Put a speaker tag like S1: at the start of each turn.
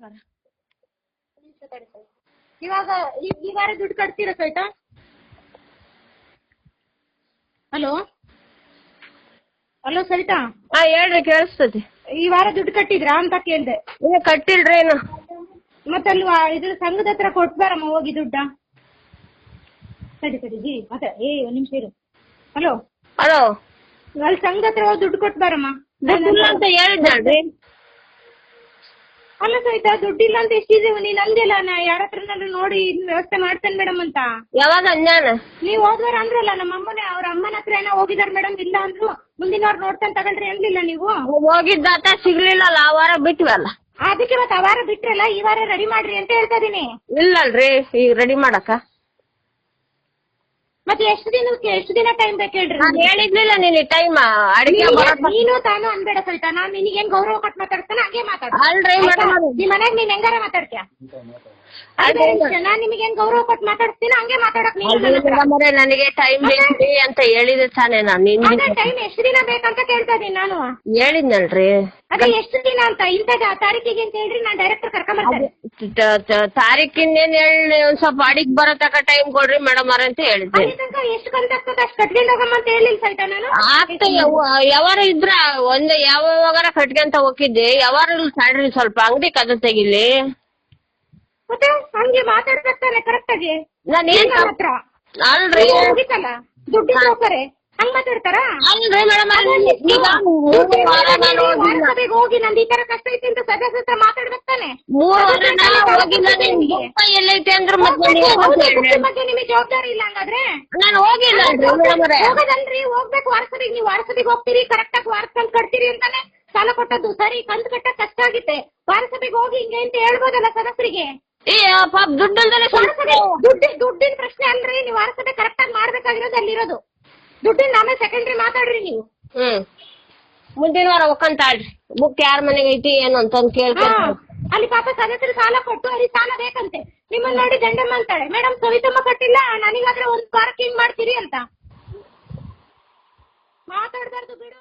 S1: ಅಕ್ಕಾರ
S2: ಇವಾಗ ಈ ಈ ವಾರ ದುಡ್ಡು ಕಟ್ತೀರಾ ಸೈಟ ಹಲೋ? ಹಲೋ ಸರಿತಾ
S1: ಹಾ ಹೇಳ್ರಿ ಕೇಳಿಸ್ತೈತಿ.
S2: ಈ ವಾರ ದುಡ್ಡು ಕಟ್ಟಿದ್ರಾ ಅಂತ ಕೇಳ್ದೆ.
S1: ಇನ್ನು ಕಟ್ಟಿಲ್ರಿ ಏನು
S2: ಮತ್ತೆ ಅಲ್ಲಿ ಇದ್ರ ಸಂಘದ ಹತ್ರ ಕೊಟ್ಬಾರಮ್ಮ ಹೋಗಿ ದುಡ್ಡ? ಸರಿ ಸರಿ ಜಿ ಮತ್ತೆ ಏ ಒಂದ್ ನಿಮಿಷ ಇರು. ಹಲೋ?
S1: ಹಲೋ?
S2: ಅಲ್ಲಿ ಸಂಘದ ಹತ್ರ ಹೋಗಿ ದುಡ್ಡು ಕೊಟ್ಬಾರಮ್ಮ
S1: ದುಡ್ಡಿಲ್ಲ ಅಂತ ಹೇಳಿದ್ನಲ್ರಿ.
S2: ಅಲ್ಲ ಸವಿತಾ ದುಡ್ಡಿಲ್ಲ ಅಂತ ಎಷ್ಟಿದೀವಿ ನೀನ್ ಅಂದಿಲ್ಲ ನಾ ಯಾರ ಹತ್ರನಾದ್ರು ನೋಡಿ ಇದ್ನ ವ್ಯವಸ್ಥೆ ಮಾಡ್ತೇನೆ ಮೇಡಮ್ ಅಂತ.
S1: ಯಾವಾಗ? ಅನ್ಯಾನ
S2: ನೀವ್ ಹೋದ್ವಾರ ಅಂದ್ರಲ್ಲ ನಮ್ಮ ಅಮ್ಮನೇ ಅವ್ರ ಅಮ್ಮನ ಹತ್ರ ಏನೋ ಹೋಗಿದಾರ ಮೇಡಮ್ ಇಲ್ಲ ಅಂದ್ರು ಮುಂದಿನ ವಾರ ನೋಡ್ತಾನೆ ತಗೊಂಡ್ರೆ ಅಂದಿಲ್ಲ ನೀವು?
S1: ಹೋಗಿದ್ದಾತ ಸಿಗ್ಲಿಲ್ಲಲ್ಲ ಆ ವಾರ ಬಿಟ್ವಲ್ಲ.
S2: ಅದಕ್ಕೆ ಮತ್ತೆ ಆ ವಾರ ಬಿಟ್ರಲ್ಲ ಈ ವಾರ ರೆಡಿ ಮಾಡ್ರಿ ಅಂತ ಹೇಳ್ತಾ ಇದೀನಿ.
S1: ಇಲ್ಲಲ್ರಿ ಈಗ ರೆಡಿ ಮಾಡಕ
S2: ಮತ್ತೆ ಎಷ್ಟು ದಿನ ಎಷ್ಟು ದಿನ ಟೈಮ್ ಬೇಕು ಹೇಳ್ರಿ?
S1: ನಾನು ಹೇಳಿದ್ಲಿಲ್ಲ ನೀನು ಟೈಮ್ ಅಡಿಗೆ
S2: ನೀನು- ನೀನು ತಾನು ಅನ್ಬೇಡ ಸವಿತಾ. ನಿನಗೆ ಹೆಂಗ್ ಗೌರವ ಕೊಟ್ಟು ಮಾತಾಡ್ತಾನೆ ಹಾಗೆ ಮಾತಾಡ.
S1: ಅಲ್ರಿ
S2: ನಿಮ್ಮ ನೀನ್ ಹೆಂಗಾರ ಮಾತಾಡ್ತೀಯ? ನಾನ್ ನಿಮಗೆ ಹೆಂಗ್ ಗೌರವ ಕೊಟ್ಟು ಮಾತಾಡ್ತೀನಿ ಹಂಗೆ ಮಾತಾಡಕ್ ನೀನು
S1: ನನಗೆ ಟೈಮ್ ಬೇಕು ಅಂತ ಹೇಳಿದೆ ತಾನೇ ನಾನು
S2: ಟೈಮ್ ಎಷ್ಟು ದಿನ ಬೇಕಂತ ಕೇಳ್ತಾ ಇದೀನಿ ನಾನು.
S1: ಹೇಳಿದ್ನಲ್ರಿ.
S2: ಅದೇ ಎಷ್ಟು ದಿನ ಅಂತ ಇಂಥ ತಾರೀಕಿಗೆ ಅಂತ ಹೇಳ್ರಿ ನಾನು ಡೈರೆಕ್ಟರ್ ಕರ್ಕೊಂಬರ್ತೇನೆ
S1: ತಾರೀಕಿನ್ನೇನ್ ಹೇಳಿ ಒಂದ್ ಸ್ವಲ್ಪ ಅಡಿಗೆ ಬರೋ ತಕ ಟೈಮ್ ಕೊಡ್ರಿ ಮೇಡಮ್ ಅವ್ರ ಅಂತ ಹೇಳಿದ್ದೆ.
S2: ಅಲ್ಲಿ ತನಕ ಎಷ್ಟು ಕಂತ ಆಗ್ತದೆ? ಅಷ್ಟು ಕಟ್ಕೊಂಡು ಹೋಗಮ್ಮ ಅಂತ ಹೇಳಿಲ್ಲ ಸೈತಾ ನಾನು.
S1: ಆಗ್ತಾ ಯಾವಾರ ಇದ್ರ ಒಂದ್ ಯಾವಾಗಾರ ಕಟ್ಕೊಂತ ಹೋಗಿದ್ದೆ. ಯಾವಾರ ಸಾಡ್ರಿ ಸ್ವಲ್ಪ ಅಂಗಡಿ ಕದ ತೆಗಿಲಿ.
S2: ಮತ್ತೆ ಹಂಗೆ ಮಾತಾಡ್ತಾರೆ ಕರೆಕ್ಟ್ ಆಗಿ.
S1: ನಾನ್ ಏನ್
S2: ನನ್ನ ಹತ್ರ.
S1: ಅಲ್ರಿ.
S2: ಹೋಗ್ತಾರೆ ಹಂಗ್ ಮಾತಾಡ್ತಾರಾ?
S1: ಹೋಗಿಲ್ಲ
S2: ಹೋಗಿ ನಂದು ಈ ತರ ಕಷ್ಟ ಐತೆ ಅಂತ ಸದಸ್ಯ ಹತ್ರ ಮಾತಾಡ್ಬೇಕು ತಾನೆ?
S1: ಎಲ್ಲೈತೆ ಅಂದ್ರೆ.
S2: ಬಗ್ಗೆ ನಿಮಗೆ ಜವಾಬ್ದಾರಿ ಇಲ್ಲ ಹಂಗಾದ್ರೆ?
S1: ನಾನು ಹೋಗಿಲ್ಲ
S2: ಹೋಗೋದಲ್ರಿ ಹೋಗ್ಬೇಕು ವಾರಸಭೆಗೆ ನೀವು ವಾರ್ಸರಿಗೆ ಹೋಗ್ತೀರಿ ಕರೆಕ್ಟ್ ಆಗಿ ವಾರ ಕಂತ್ ಕಟ್ತೀರಿ ಅಂತಾನೆ ಸಾಲ ಕೊಟ್ಟದ್ದು. ಸರಿ ಕಂತ್ ಕಟ್ಟ ಕಷ್ಟ ಆಗಿದೆ ವಾರಸಭೆಗೆ ಹೋಗಿ ಹಿಂಗೆ ಅಂತ ಹೇಳ್ಬೋದಲ್ಲ ಸದಸ್ಯರಿಗೆ
S1: ಏ ಪಾಪ ದುಡ್ಡು
S2: ದುಡ್ಡಿನ ಪ್ರಶ್ನೆ ಅಲ್ರಿ. ನೀವು ವಾರಸಭೆ ಕರೆಕ್ಟ್ ಆಗಿ ಮಾಡ್ಬೇಕಾಗಿರೋದು ಅಲ್ಲಿರೋದು. ದುಡ್ಡಿನ ಆಮೇಲೆ ಸೆಕೆಂಡ್ರಿ ಮಾತಾಡ್ರಿ ನೀವು.
S1: ಹ್ಮ್. ಮುಂದಿನ ವಾರ ಒಕ್ಕಂತಾಳ್ರಿ ಬುಕ್ ಯಾರ ಮನೆಗೆ ಐತಿ ಏನು ಅಂತ
S2: ಹಾ, ಅಲ್ಲಿ ಪಾಪ ಸದಸ್ಯರು ಸಾಲ ಕೊಟ್ಟು ಅಲ್ಲಿ ಸಾಲ ಬೇಕಂತೆ. ನಿಮ್ಮನ್ನ ನೋಡಿ ದಂಡಮ್ಮ ಮಾಡ್ತಾಳೆ ಮೇಡಮ್ ಸವಿತಮ್ಮ ಕಟ್ಟಿಲ್ಲ ನನಗಾದ್ರೆ ಒಂದ್ ವಾರಕ್ಕೆ ಹಿಂಗ್ ಮಾಡ್ತೀರಿ ಅಂತ. ಮಾತಾಡ್ಬಾರ್ದು ಬಿಡು.